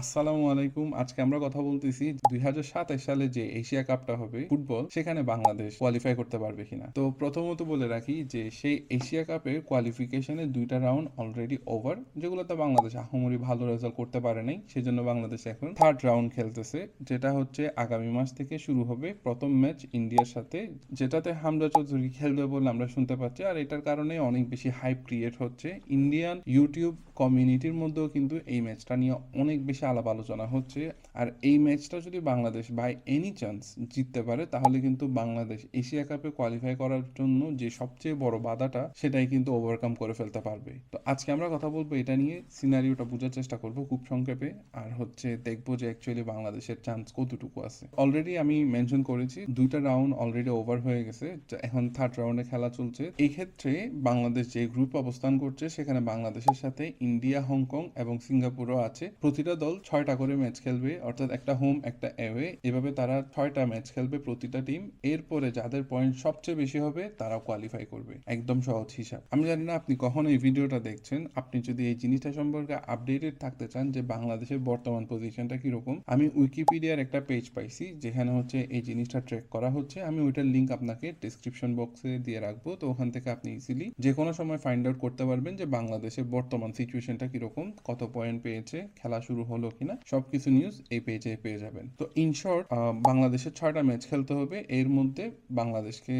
আসসালামু আলাইকুম। আজকে আমরা কথা বলতেছি দুই হাজার সাতাশ সালে যে এশিয়া কাপটা হবে, ফুটবল, সেখানে বাংলাদেশ কোয়ালিফাই করতে পারবে কিনা। তো প্রথমত বলে রাখি যে সেই এশিয়া কাপের কোয়ালিফিকেশনের দুইটা রাউন্ড অলরেডি ওভার যেগুলোতে বাংলাদেশ আহমরি ভালো রেজাল্ট করতে পারে নাই, সেজন্য বাংলাদেশ এখন থার্ড রাউন্ড খেলতেছে, যেটা হচ্ছে আগামী মাস থেকে শুরু হবে প্রথম ম্যাচ ইন্ডিয়ার সাথে, যেটাতে হামজা চৌধুরী খেলবে বলে আমরা শুনতে পাচ্ছি। আর এটার কারণে অনেক বেশি হাইপ ক্রিয়েট হচ্ছে। ইন্ডিয়ান ইউটিউব কমিউনিটির মধ্যেও কিন্তু এই ম্যাচটা নিয়ে অনেক বেশি আলাপ আলোচনা হচ্ছে। আর এই ম্যাচটা যদি বাংলাদেশ বাই এনি চান্স জিততে পারে, তাহলে কিন্তু বাংলাদেশ এশিয়া কাপে কোয়ালিফাই করার জন্য যে সবচেয়ে বড় বাধাটা, সেটাই কিন্তু ওভারকাম করে ফেলতে পারবে। তো আজকে আমরা কথা বলব এটা নিয়ে সিনারিওটা বোঝার চেষ্টা করব খুব সংক্ষেপে। আর হচ্ছে দেখব যে অ্যাকচুয়ালি বাংলাদেশের চান্স কতটুকু আছে। অলরেডি আমি মেনশন করেছি, দুইটা রাউন্ড অলরেডি ওভার হয়ে গেছে। এখন থার্ড রাউন্ডে খেলা চলছে। এই ক্ষেত্রে বাংলাদেশ যে গ্রুপ অবস্থান করছে, সেখানে বাংলাদেশের সাথে ইন্ডিয়া হংকং এবং সিঙ্গাপুরও আছে। প্রতিটা দল ছয়টা করে ম্যাচ খেলবে, অর্থাৎ একটা হোম একটা অ্যাওয়ে এভাবে তারা ছয়টা ম্যাচ খেলবে প্রতিটা টিম এরপরে যাদের পয়েন্ট সবচেয়ে বেশি হবে তারা কোয়ালিফাই করবে। একদম সহজ হিসাব। আমি জানি না আপনি কখন এই ভিডিওটা দেখছেন। আপনি যদি এই জিনিসটা সম্পর্কে আপডেটেড থাকতে চান যে বাংলাদেশের বর্তমান পজিশনটা কীরকম, আমি উইকিপিডিয়ার একটা পেজ পাইছি, যেখানে হচ্ছে এই জিনিসটা ট্র্যাক করা হচ্ছে। আমি ওইটার লিঙ্ক আপনাকে ডিসক্রিপশন বক্সে দিয়ে রাখব, তো ওখান থেকে আপনি ইজিলি যে কোনো সময় ফাইন্ড আউট করতে পারবেন যে বাংলাদেশের বর্তমান সিচুয়েশনটা কীরকম, কত পয়েন্ট পেয়েছে, খেলা শুরু হলো কিনা, সবকিছু নিউজ এই পেজে পেয়ে যাবেন। তো ইন শর্ট বাংলাদেশের ছয়টা ম্যাচ খেলতে হবে। এর মধ্যে বাংলাদেশকে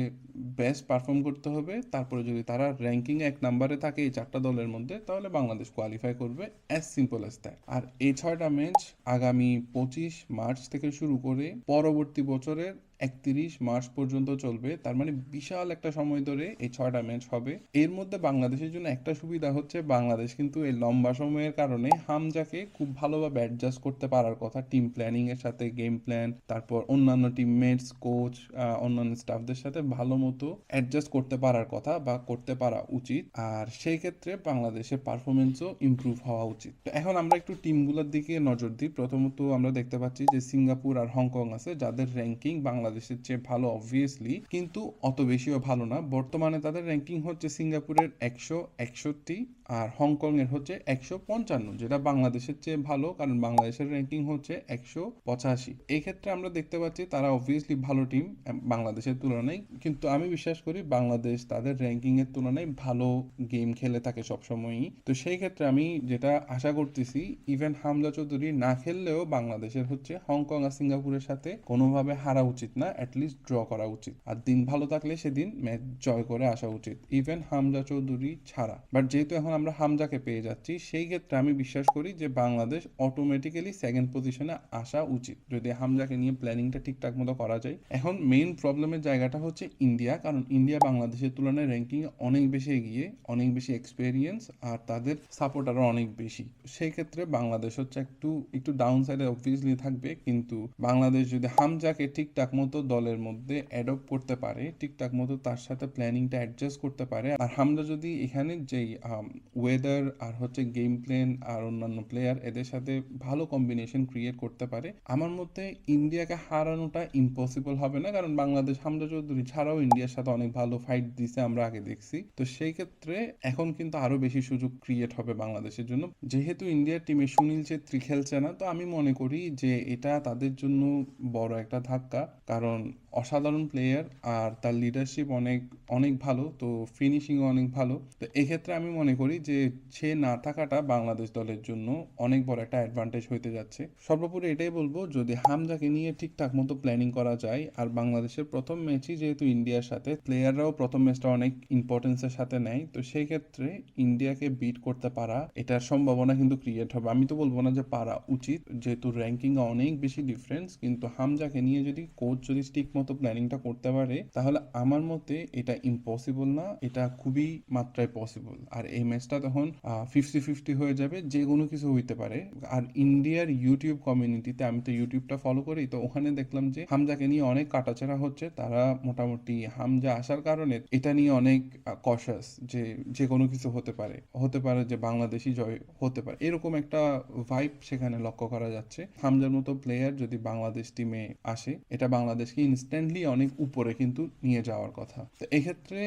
বেস্ট পারফর্ম করতে হবে। তারপরে যদি তারা র্যাঙ্কিং এক নাম্বারে থাকে এই চারটা দলের মধ্যে, তাহলে বাংলাদেশ কোয়ালিফাই করবে অ্যাজ সিম্পল অ্যাজ দ্যাট আর এই ছয়টা ম্যাচ আগামী পঁচিশ মার্চ থেকে শুরু করে পরবর্তী বছরের একত্রিশ মার্চ পর্যন্ত চলবে। তার মানে বিশাল একটা সময় ধরে এই ছয়টা ম্যাচ হবে। এর মধ্যে বাংলাদেশের জন্য একটা সুবিধা হচ্ছে, বাংলাদেশ কিন্তু এই লম্বা সময়ের কারণে হামজাকে খুব ভালোভাবে অ্যাডজাস্ট করতে পারার কথা। টিম প্ল্যানিং এর সাথে গেম প্ল্যান তারপর অন্যান্য টিমমেটস কোচ অন্যান্য স্টাফদের সাথে ভালো মতো অ্যাডজাস্ট করতে পারার কথা বা করতে পারা উচিত। আর সেই ক্ষেত্রে বাংলাদেশের পারফরমেন্সও ইমপ্রুভ হওয়া উচিত। এখন আমরা একটু টিমগুলোর দিকে নজর দিই। প্রথমত আমরা দেখতে পাচ্ছি যে সিঙ্গাপুর আর হংকং আছে, যাদের র্যাঙ্কিং বাংলাদেশের চেয়ে ভালো অবভিয়াসলি কিন্তু অত বেশিও ভালো না। বর্তমানে তাদের র্যাঙ্কিং হচ্ছে সিঙ্গাপুরের একশো একষট্টি আর হংকং এর হচ্ছে একশো পঞ্চান্ন, যেটা বাংলাদেশের চেয়ে ভালো, কারণ বাংলাদেশের র্যাঙ্কিং হচ্ছে একশো পঁচাশি। এক্ষেত্রে আমরা দেখতে পাচ্ছি তারা অবভিয়াসলি ভালো টিম বাংলাদেশের তুলনায়। কিন্তু আমি বিশ্বাস করি বাংলাদেশ তাদের র্যাঙ্কিং এর তুলনায় ভালো গেম খেলে থাকে সবসময়ই। তো সেই ক্ষেত্রে আমি যেটা আশা করতেছি ইভেন হামজা চৌধুরী না খেললেও বাংলাদেশের হচ্ছে হংকং আর সিঙ্গাপুরের সাথে কোনোভাবে হারা উচিত না অ্যাটলিস্ট ড্র করা উচিত। আর দিন ভালো থাকলে সেদিন ম্যাচ জয় করে আসা উচিত। ইভেন হামজা চৌধুরী ছাড়া। বাট যেহেতু এখন আমরা হামজাকে পেয়ে যাচ্ছি, সেই ক্ষেত্রে আমি বিশ্বাস করি যে বাংলাদেশ অটোমেটিক্যালি সেকেন্ড পজিশনে আসা উচিত। যদি হামজাকে নিয়ে প্ল্যানিংটা ঠিকঠাক মতো করা যায়। এখন মেইন প্রবলেমের জায়গাটা হচ্ছে ইন্ডিয়া কারণ ইন্ডিয়া বাংলাদেশের তুলনায় র্যাঙ্কিং অনেক বেশি এগিয়ে, অনেক বেশি এক্সপেরিয়েন্স আর তাদের সাপোর্ট আরও অনেক বেশি। সেই ক্ষেত্রে বাংলাদেশ হচ্ছে একটু একটু ডাউন সাইডে অবভিয়াসলি থাকবে। কিন্তু বাংলাদেশ যদি হামজাকে ঠিকঠাক মতো দলের মধ্যে অ্যাডপ্ট করতে পারে ঠিকঠাক মতো তার সাথে প্ল্যানিংটা অ্যাডজাস্ট করতে পারে। আর হামজা যদি এখানে যেই ওয়েদার আর হচ্ছে গেম প্ল্যান আর অন্যান্য প্লেয়ার এদের সাথে ভালো কম্বিনেশন ক্রিয়েট করতে পারে, আমার মধ্যে ইন্ডিয়াকে হারানোটা ইম্পসিবল হবে না। কারণ বাংলাদেশ, হামজা চৌধুরী ছাড়াও ইন্ডিয়ার সাথে অনেক ভালো ফাইট দিছে আমরা আগে দেখছি। তো সেই ক্ষেত্রে এখন কিন্তু আরও বেশি সুযোগ ক্রিয়েট হবে বাংলাদেশের জন্য। যেহেতু ইন্ডিয়ার টিমে সুনীল ছেত্রী খেলছে না, তো আমি মনে করি যে এটা তাদের জন্য বড় একটা ধাক্কা। কারণ অসাধারণ প্লেয়ার আর তার লিডারশিপ অনেক অনেক ভালো, তো ফিনিশিংও অনেক ভালো। তো এক্ষেত্রে আমি মনে করি যে, সে না থাকাটা বাংলাদেশ দলের জন্য অনেক বড় একটা অ্যাডভান্টেজ হইতে যাচ্ছে। সর্বোপরি এটাই বলব, যদি হামজাকে নিয়ে ঠিকঠাক মতো প্ল্যানিং করা যায়, আর বাংলাদেশের প্রথম ম্যাচই যেহেতু ইন্ডিয়ার সাথে প্লেয়াররাও প্রথম ম্যাচটা অনেক ইম্পর্টেন্সের সাথে নেয়, তো সেই ক্ষেত্রে ইন্ডিয়াকে বিট করতে পারা, এটার সম্ভাবনা কিন্তু ক্রিয়েট হবে। আমি তো বলব না যে পারা উচিত, যেহেতু র্যাঙ্কিং অনেক বেশি ডিফারেন্স কিন্তু হামজাকে নিয়ে যদি কোচ যদি ঠিক মতো প্ল্যানিংটা করতে পারে, তাহলে আমার মতে এটা ইম্পসিবল না, এটা খুবই মাত্রায় পসিবল আর এই ম্যাচটা তখন ফিফটি ফিফটি হয়ে যাবে, যে কোনো কিছু হইতে পারে। আর ইন্ডিয়ার ইউটিউব কমিউনিটিতে আমি তো ইউটিউবটা ফলো করি, তো ওখানে দেখলাম যে হামজাকে নিয়ে অনেক কাটাছেড়া হচ্ছে, তারা মোটামুটি হামজা আসার কারণে এটা নিয়ে অনেক কশাস যে যে কোনো কিছু হতে পারে। হতে পারে যে বাংলাদেশি জয় হতে পারে। এরকম একটা ভাইব সেখানে লক্ষ্য করা যাচ্ছে। হামজার মতো প্লেয়ার যদি বাংলাদেশ টিমে আসে, এটা বাংলাদেশ বাংলাদেশকে ইনস্ট্যান্টলি অনেক উপরে কিন্তু নিয়ে যাওয়ার কথা। তো এক্ষেত্রে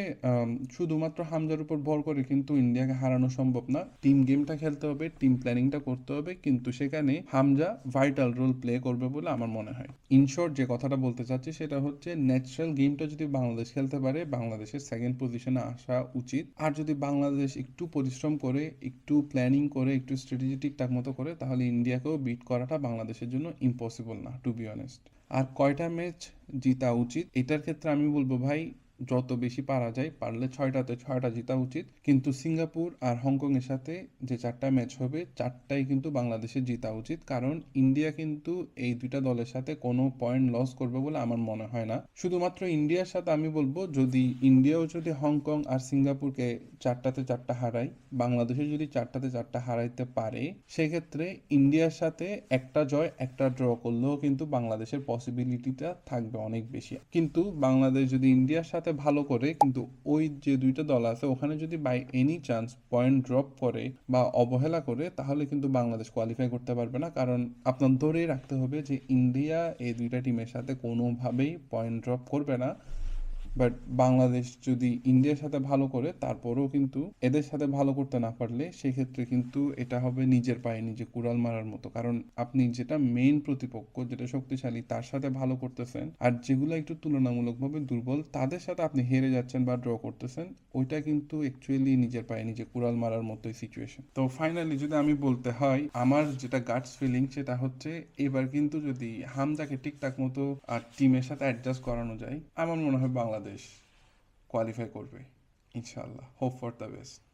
শুধুমাত্র হামজার উপর ভর করে কিন্তু ইন্ডিয়াকে হারানো সম্ভব না। টিম গেমটা খেলতে হবে টিম প্ল্যানিংটা করতে হবে, কিন্তু সেখানে হামজা ভাইটাল রোল প্লে করবে বলে আমার মনে হয়। ইনশর্ট যে কথাটা বলতে চাচ্ছি সেটা হচ্ছে ন্যাচারাল গেমটা যদি বাংলাদেশ খেলতে পারে, বাংলাদেশের সেকেন্ড পজিশনে আসা উচিত। আর যদি বাংলাদেশ একটু পরিশ্রম করে, একটু প্ল্যানিং করে, একটু স্ট্র্যাটেজি ঠিকঠাক মতো করে, তাহলে ইন্ডিয়াকেও বিট করাটা বাংলাদেশের জন্য ইম্পসিবল না টু বি অনেস্ট আর কয়টা ম্যাচ জিতা উচিত? এটার ক্ষেত্রে আমি বলব ভাই যত বেশি পারা যায়, পারলে ছয়টাতে ছয়টা জিতা উচিত। কিন্তু সিঙ্গাপুর আর হংকং এর সাথে যে চারটা ম্যাচ হবে, চারটাই কিন্তু বাংলাদেশের জিতা উচিত। কারণ ইন্ডিয়া কিন্তু এই দুইটা দলের সাথে কোনো পয়েন্ট লস করবে বলে আমার মনে হয় না। শুধুমাত্র ইন্ডিয়ার সাথে আমি বলব, যদি ইন্ডিয়াও যদি হংকং আর সিঙ্গাপুরকে চারটাতে চারটা হারায় বাংলাদেশে যদি চারটাতে চারটা হারাইতে পারে, সেক্ষেত্রে ইন্ডিয়ার সাথে একটা জয়, একটা ড্র করলেও কিন্তু বাংলাদেশের পসিবিলিটিটা থাকবে অনেক বেশি। কিন্তু বাংলাদেশ যদি ইন্ডিয়ার সাথে ভালো করে, কিন্তু ওই যে দুইটা দল আছে, ওখানে যদি by any chance point drop করে বা অবহেলা করে, তাহলে কিন্তু বাংলাদেশ কোয়ালিফাই করতে পারবে না। কারণ আপনার ধরেই রাখতে হবে যে ইন্ডিয়া এই দুইটা টিমের সাথে কোনোভাবেই পয়েন্ট ড্রপ করবে না। বাট বাংলাদেশ যদি ইন্ডিয়ার সাথে ভালো করে, তারপরেও কিন্তু এদের সাথে ভালো করতে না পারলে সেক্ষেত্রে কিন্তু এটা হবে নিজের পায়ে নিজে কুড়াল মারার মতো। কারণ আপনি যেটা মেইন প্রতিপক্ষ, যেটা শক্তিশালী, তার সাথে ভালো করতেছেন আর যেগুলো একটু তুলনামূলকভাবে দুর্বল, তাদের সাথে আপনি হেরে যাচ্ছেন বা ড্র করতেছেন, ওইটা কিন্তু অ্যাকচুয়ালি নিজের পায়ে নিজে কুড়াল মারার মতোই সিচুয়েশন তো ফাইনালি যদি আমি বলতে হয়, আমার যেটা গাটস ফিলিং সেটা হচ্ছে এবার কিন্তু যদি হামজাকে ঠিকঠাক মতো আর টিমের সাথে অ্যাডজাস্ট করানো যায়, আমার মনে হয় বাংলাদেশ কোয়ালিফাই করবে ইনশাল্লাহ হোপ ফর দ্য বেস্ট